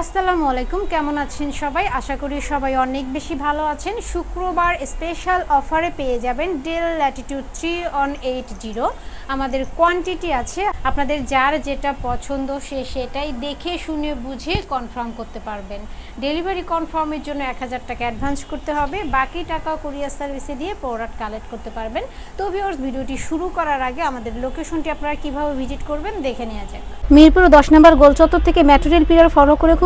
আসসালামু আলাইকুম, কেমন আছেন সবাই? আশা করি সবাই অনেক বেশি ভালো আছেন। শুক্রবার স্পেশাল অফারে পেয়ে যাবেন Dell Latitude three one eight zero আমাদের কোয়ান্টিটি আছে। আপনাদের যার যেটা পছন্দ সে সেটাই দেখে, শুনে, বুঝে কনফার্ম করতে পারবেন। ডেলিভারি কনফার্মের জন্য এক হাজার টাকা অ্যাডভান্স করতে হবে। বাকি টাকা কুরিয়ার সার্ভিসে দিয়ে প্রোডাক্ট কালেক্ট করতে পারবেন। তো ভিউয়ার্স ভিডিওটি শুরু করার আগে আমাদের লোকেশনটি আপনারা কীভাবে ভিজিট করবেন দেখে নেওয়া যাক। মিরপুর দশ নম্বর গোলচত্বর থেকে মেট্রো রেল পিলার ফলো করে খুব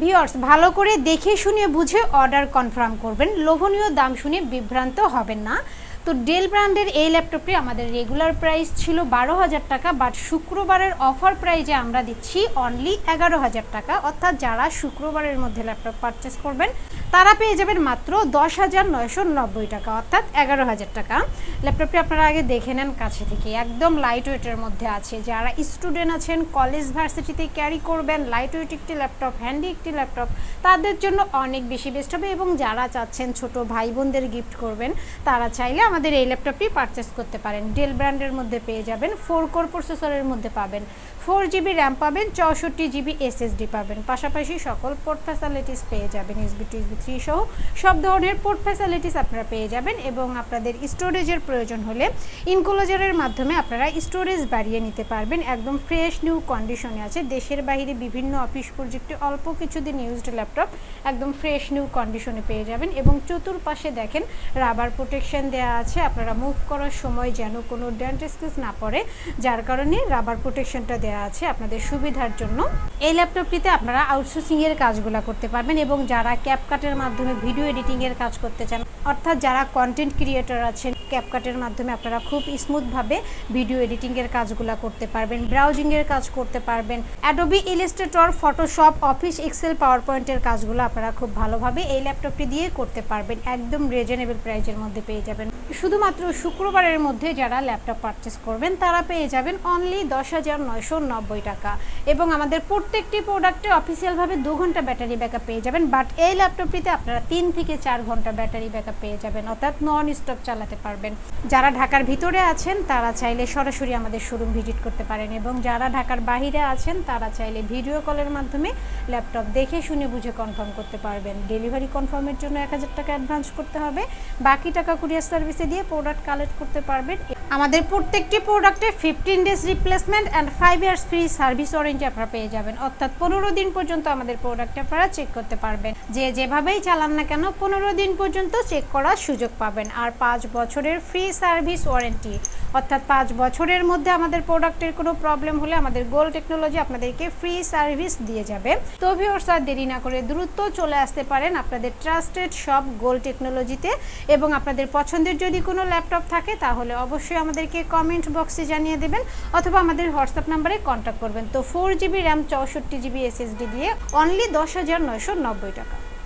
ভিওর্স ভালো করে দেখে শুনে বুঝে অর্ডার কনফার্ম করবেন। লোভনীয় দাম শুনে বিভ্রান্ত হবেন না। তো ডেল ব্র্যান্ডের এই ল্যাপটপটি আমাদের রেগুলার প্রাইস ছিল বারো হাজার টাকা বাট শুক্রবারের অফার প্রাইজে আমরা দিচ্ছি অনলি এগারো হাজার টাকা। অর্থাৎ যারা শুক্রবারের মধ্যে ল্যাপটপ পারচেস করবেন তারা পেয়ে যাবেন মাত্র দশ হাজার নয়শো নব্বই টাকা, অর্থাৎ এগারো হাজার টাকা। ল্যাপটপটি আপনারা আগে দেখে নেন কাছে থেকে। একদম লাইট ওয়েটের মধ্যে আছে। যারা স্টুডেন্ট আছেন কলেজ ভার্সিটিতে ক্যারি করবেন লাইট ওয়েট একটি ল্যাপটপ হ্যান্ডি একটি ল্যাপটপ, তাদের জন্য অনেক বেশি বেস্ট হবে এবং যারা চাচ্ছেন ছোট ভাই বোনদের গিফট করবেন, তারা চাইলে আমাদের এই ল্যাপটপটি পারচেস করতে পারেন। ডেল ব্র্যান্ডের মধ্যে পেয়ে যাবেন ফোর কোর প্রসেসরের মধ্যে পাবেন। ফোর জিবি র্যাম পাবেন, চৌষট্টি জিবি এসএসডি পাবেন। পাশাপাশি সকল পোর্ট ফ্যাসিলিটিস পেয়ে যাবেন এসবি টু এসবি থ্রি সহ সব ধরনের পোর্ট ফ্যাসিলিটিস আপনারা পেয়ে যাবেন এবং আপনাদের স্টোরেজের প্রয়োজন হলে ইনক্লোজারের মাধ্যমে আপনারা স্টোরেজ বাড়িয়ে নিতে পারবেন। একদম ফ্রেশ নিউ কন্ডিশনে আছে। দেশের বাইরে বিভিন্ন অফিস প্রজেক্টে অল্প কিছুদিন ইউজড ল্যাপটপ একদম ফ্রেশ নিউ কন্ডিশনে পেয়ে যাবেন এবং চতুর্পাশে দেখেন রাবার প্রোটেকশন দেওয়া আছে। আপনারা মুভ করার সময় যেন কোনো ডেন্ট স্কেচ না পড়ে, যার কারণে রাবার প্রোটেকশনটা দেওয়া আছে আপনাদের সুবিধার জন্য এই ল্যাপটপটিতে আপনারা আউটসোর্সিং এর কাজগুলো করতে পারবেন এবং যারা ক্যাপকাটের মাধ্যমে ভিডিও এডিটিং এর কাজ করতে চান, অর্থাৎ যারা কন্টেন্ট ক্রিয়েটর আছেন ক্যাপকাটের মাধ্যমে আপনারা খুব স্মুথভাবে ভিডিও এডিটিং এর কাজগুলো করতে পারবেন ব্রাউজিং এর কাজ করতে পারবেন। Adobe Illustrator Photoshop office Excel power পয়েন্টের কাজগুলো আপনারা খুব ভালোভাবে এই ল্যাপটপটি দিয়ে করতে পারবেন, একদম রিজনেবল প্রাইজের মধ্যে পেয়ে যাবেন। শুধুমাত্র শুক্রবারের মধ্যে যারা ল্যাপটপ পারচেস করবেন, তারা পেয়ে যাবেন অনলি দশ হাজার নয়শো নব্বই টাকা। এবং আমাদের প্রত্যেকটি প্রোডাক্টে অফিসিয়ালভাবে দু ঘণ্টা ব্যাটারি ব্যাকআপ পেয়ে যাবেন। বাট এই ল্যাপটপটিতে আপনারা তিন থেকে চার ঘণ্টা ব্যাটারি ব্যাকআপ পেয়ে যাবেন, অর্থাৎ নন স্টপ চালাতে পারবেন। যারা ঢাকার ভিতরে আছেন, তারা চাইলে সরাসরি আমাদের শোরুম ভিজিট করতে পারেন। এবং যারা ঢাকার বাহিরে আছেন, তারা চাইলে ভিডিও কলের মাধ্যমে ল্যাপটপ দেখে শুনে বুঝে কনফার্ম করতে পারবেন। ডেলিভারি কনফার্মের জন্য এক হাজার টাকা অ্যাডভান্স করতে হবে। বাকি টাকা কুরিয়ার সার্ভিসে দিয়ে প্রোডাক্ট কালেক্ট করতে পারবেন। আমাদের প্রত্যেকটি প্রোডাক্টে fifteen days replacement and five years free service warranty আপনারা পেয়ে যাবেন। অর্থাৎ পনেরো দিন পর্যন্ত আমাদের প্রোডাক্ট আপনারা চেক করতে পারবেন। যে যেভাবেই চালান না কেন পনেরো দিন পর্যন্ত চেক করার সুযোগ পাবেন। আর পাঁচ বছরের ফ্রি সার্ভিস ওয়ারেন্টি অর্থাৎ পাঁচ বছরের মধ্যে আমাদের প্রোডাক্টের কোনো প্রবলেম হলে আমাদের গোল টেকনোলজি আপনাদেরকে ফ্রি সার্ভিস দিয়ে যাবে। তো ভিওর্স আর দেরি না করে দ্রুত চলে আসতে পারেন আপনাদের ট্রাস্টেড সব গোল টেকনোলজিতে এবং আপনাদের পছন্দের যদি কোনো ল্যাপটপ থাকে, তাহলে অবশ্যই আমাদেরকে কমেন্ট বক্সে জানিয়ে দেবেন, অথবা আমাদের হোয়াটসঅ্যাপ নাম্বারে কন্ট্যাক্ট করবেন। তো ফোর জিবি র্যাম চৌষট্টি জিবি এসএসডি দিয়ে অনলি দশ হাজার নয়শো নব্বই টাকা।